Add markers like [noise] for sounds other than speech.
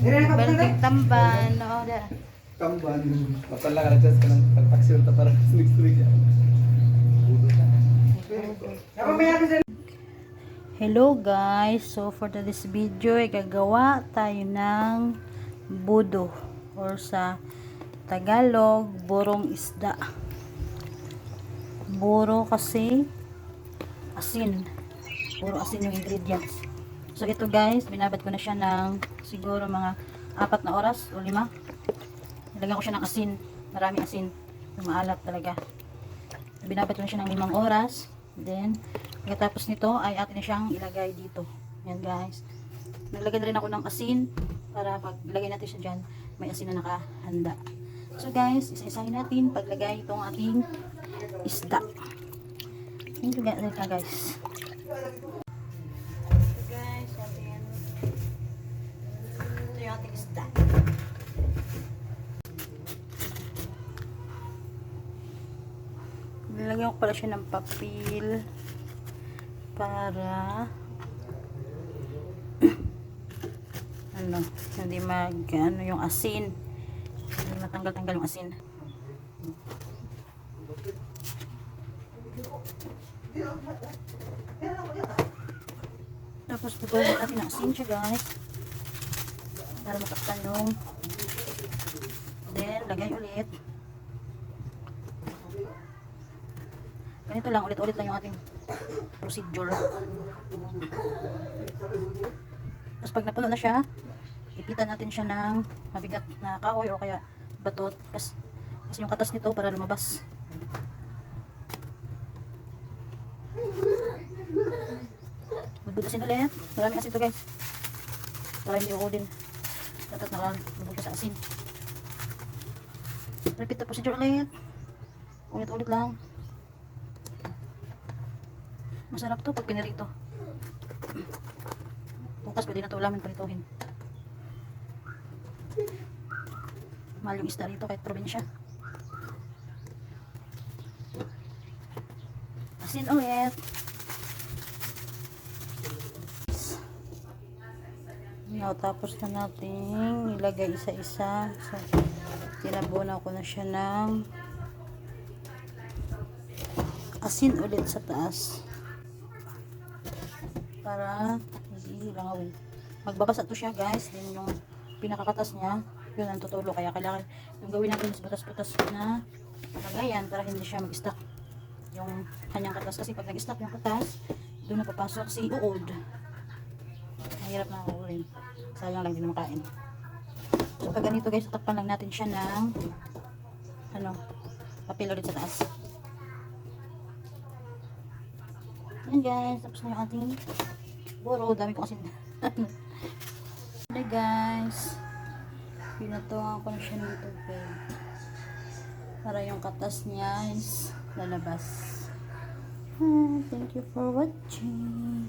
Kamban. Oo, da. Kamban. Matala ka na dyan ka ng pagpaksyon ta para [laughs] next week. Hello guys, so for this video ay gagawa tayo ng budo or sa Tagalog, burong isda. Buro kasi asin. Puro asin yung ingredients. So ito guys, binabad ko na siya ng siguro mga apat na oras o lima. Nilagyan ko siya ng asin. Maraming asin. Maalat talaga. Binabad ko na siya ng limang oras. Then, pagkatapos nito ay atin na siyang ilagay dito. Yan guys. Naglagay na rin ako ng asin para pag ilagay natin siya dyan, may asin na nakahanda. So guys, isa-isahin natin paglagay itong ating isda. Ganyan ka guys. Guys, atin. Ito yung ating isda. Nilagyan ko pala siya ng papel para [clears throat] ano, hindi mag ano yung asin. Matanggal-tanggal yung asin. Tapos putulan natin ng asin siya guys. Para matakpan yung then lagay ulit. Ganito lang, ulit-ulit lang yung ating procedure. Tapos pag napuno na siya, ipitan natin siya ng mabigat na kahoy o kaya batot. Kasi yung katas nito para lumabas. Bubudusin ulit. Maraming asin to guys. Para hindi uudin. Dapat nakalubog siya sa asin. Repeat the procedure ulit. Ulit-ulit lang. Masarap to pag pinirito. Bukas pwede na ito ulamin palituhin. Mahal yung isda rito kahit probinsya. Asin ulit. Now, tapos na natin ilagay isa-isa. So, tinabunan ko na siya ng asin ulit sa taas para hindi langawin. Magbabasa to siya guys. Then yung pinakakatas niya, yun ang tutulo. Kaya kailangan yung gawin natin is butas-butas na lagayan para hindi siya mag-stuck yung kanyang katas. Kasi pag nag-stuck yung katas, doon na papasok si uod. Mahirap na uulin. Sayang lang din makain. So pag ganito guys, takpan lang natin siya ng ano, papel ulit sa taas. Yan guys, tapos na yung ating buro. Dami ko kasi. [laughs] Hi guys. Pinatuwa ko na siya ng tubig. Para yung katas niya is lalabas. Ah, thank you for watching.